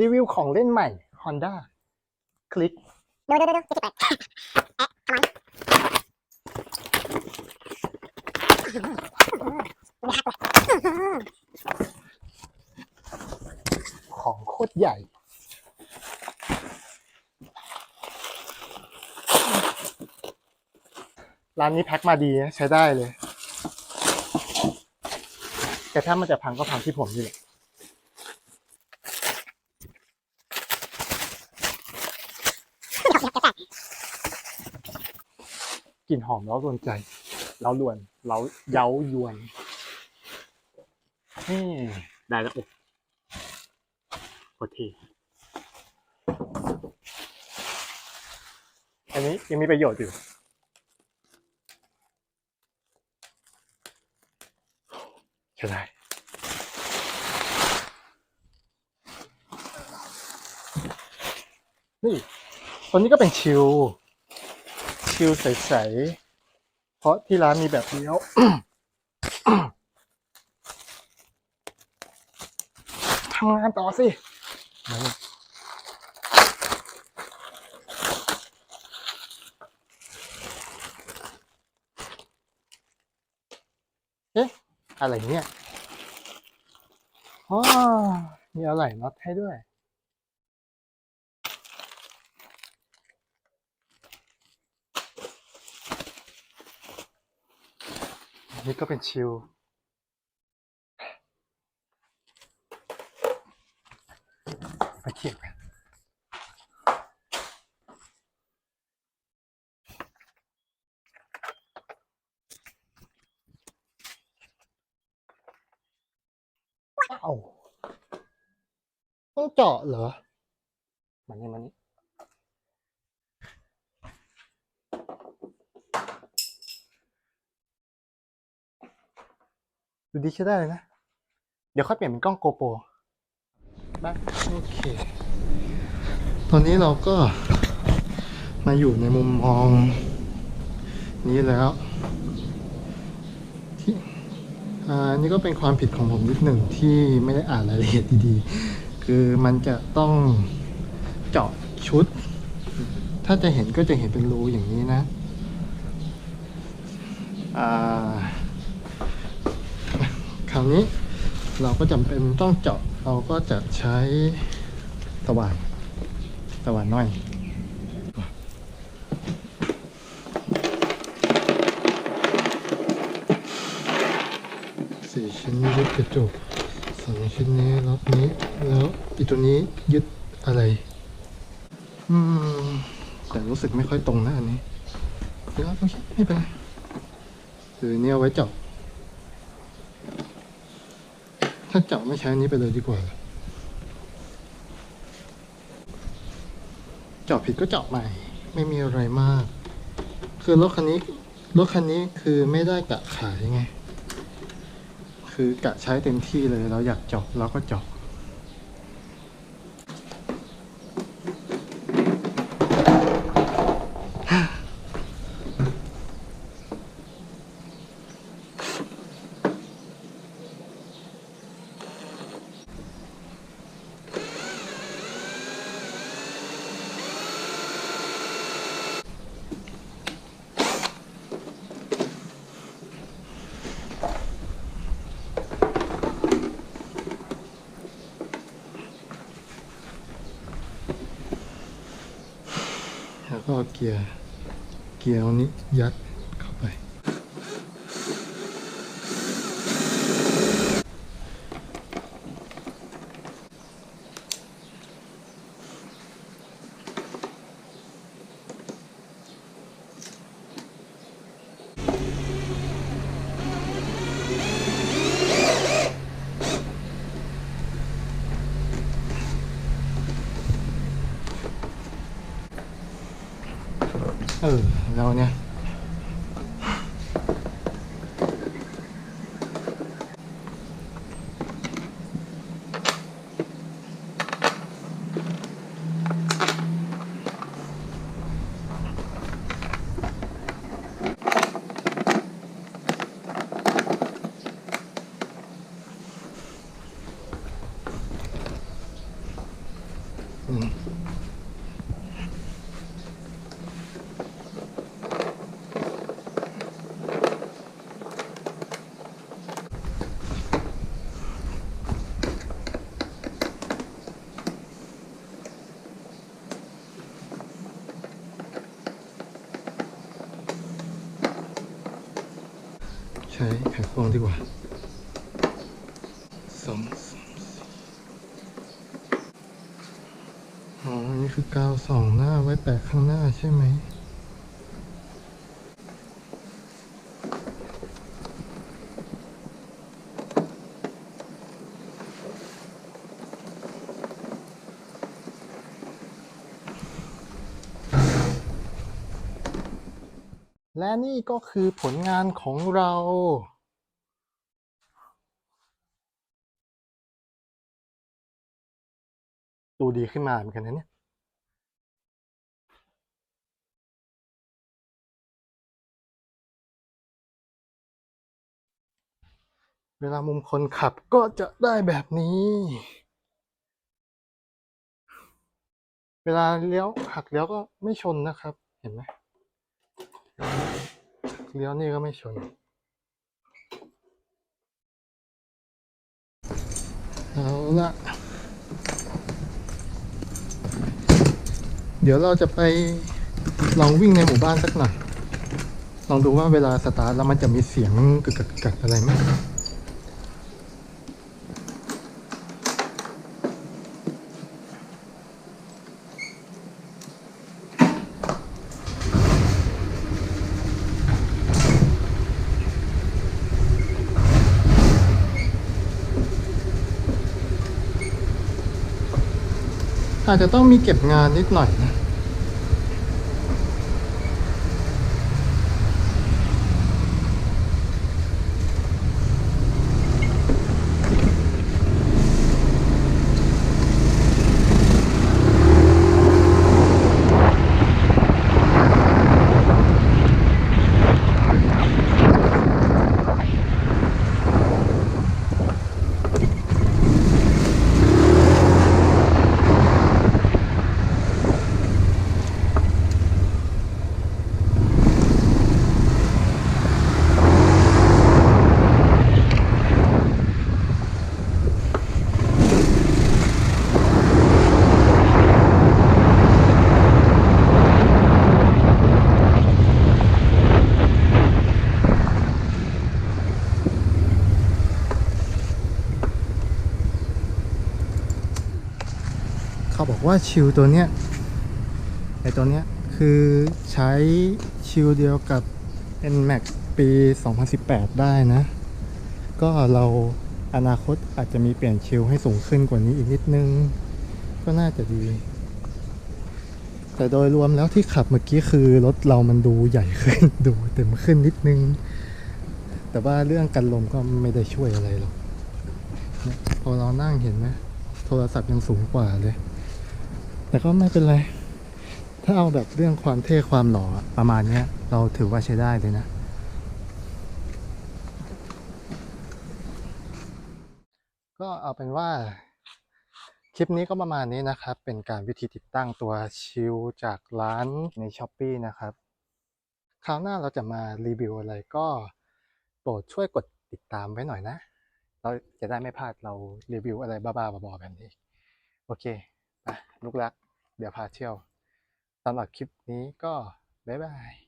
รีวิวของเล่นใหม่ Honda คลิก ดูดูดูดูจะติดไปแอะทำไมของโคตรใหญ่ ร้านนี้แพ็คมาดีนะใช้ได้เลย แต่ถ้ามันจะพังก็พังที่ผมนี่แหละ กลิ่นหอมแล้วโดนใจแล้วลวนแล้วเย้ายวนนี่ได้แล้วโอ้โอเคอันนี้ยังมีประโยชน์อยู่ใช่ได้นี่ตัวนี้ก็เป็นชิล ชิลใสๆเพราะที่ร้านมีแบบเดียวทำงานต่อสิมานี่เอ๊ะ อะไรเนี่ย อ๋อ มีอะไรน็อตให้ด้วย นี้ก็เป็นชิลไปเทียบกันว้าวต้องเจาะเหรอ มันนี่มันนี่ ดูดีใช้ได้เลยนะ เดี๋ยวค่อยเปลี่ยนเป็นกล้องโกโปรได้โอเค ตอนนี้เราก็มาอยู่ในมุมมอง นี้แล้วที่อ่านี่ก็เป็นความผิดของผมนิดหนึ่งที่ไม่ได้อ่านรายละเอียดดีๆ คือมันจะต้องเจาะชุด ถ้าจะเห็นก็จะเห็นเป็นรูอย่างนี้นะ อ่า ราวนี้เราก็จำเป็นต้องเจาะเราก็จะใช้ตะวันตะวันน้อยสี่ชิ้นนี้ยึดกระจกสองชิ้นนี้ล็อกนี้แล้วอีตัวนี้ยึดอะไร อืม แต่รู้สึกไม่ค่อยตรงนะอันนี้เดี๋ยวโอเคไม่เป็นไรคือเนี่ยไว้เจาะ ถ้าเจาะไม่ใช้อันนี้ไปเลยดีกว่า เจาะผิดก็เจาะใหม่ ไม่มีอะไรมาก คือรถคันนี้รถคันนี้คือไม่ได้กะขายไง คือกะใช้เต็มที่เลยเราอยากเจาะเราก็เจาะ แล้วก็เกียร์เกียร์อันนี้ยัดเข้าไป เออ ช้ไขควงดีกว่าสองสามสี่อ๋ออันนี่คือกาวสองหน้าไว้แปะข้างหน้าใช่ไหม และนี่ก็คือผลงานของเรา ดูดีขึ้นมาเหมือนกันนะเนี่ย เวลามุมคนขับก็จะได้แบบนี้ เวลาเลี้ยวหักเลี้ยวก็ไม่ชนนะครับ เห็นไหม เลี้ยวนี่ก็ไม่ชนเอาละเดี๋ยวเราจะไปลองวิ่งในหมู่บ้านสักหน่อย ลองดูว่าเวลาสตาร์ทแล้วมันจะมีเสียงกึกกักอะไรไหม อาจจะต้องมีเก็บงานนิดหน่อยนะ ว่าชิลตัวเนี้ยไอตัวเนี้ยคือใช้ชิลเดียวกับ NMAX ปี 2018 ได้นะ ก็เราอนาคตอาจจะมีเปลี่ยนชิลให้สูงขึ้นกว่านี้อีกนิดนึง ก็น่าจะดี แต่โดยรวมแล้วที่ขับเมื่อกี้คือรถเรามันดูใหญ่ขึ้นดูเต็มขึ้นนิดนึง แต่ว่าเรื่องกันลมก็ไม่ได้ช่วยอะไรหรอกพอเรานั่งเห็นไหมโทรศัพท์ยังสูงกว่าเลย แต่ก็ไม่เป็นไร ถ้าเอาแบบเรื่องความเท่ความหล่อประมาณเนี้ยเราถือว่าใช้ได้เลยนะ ก็เอาเป็นว่า คลิปนี้ก็ประมาณนี้นะครับ เป็นการวิธีติดตั้งตัวชิลจากร้านใน s h อ p e e นะครับ คราวหน้าเราจะมารีวิวอะไรก็โปรดช่วยกดติดตามไว้หน่อยนะ เราจะได้ไม่พลาดเรารีวิวอะไรบ้าๆบอๆแบบนี้ โอเค ไปลูกรัก เดี๋ยวพาเที่ยวสำหรับคลิปนี้ก็บ๊ายบาย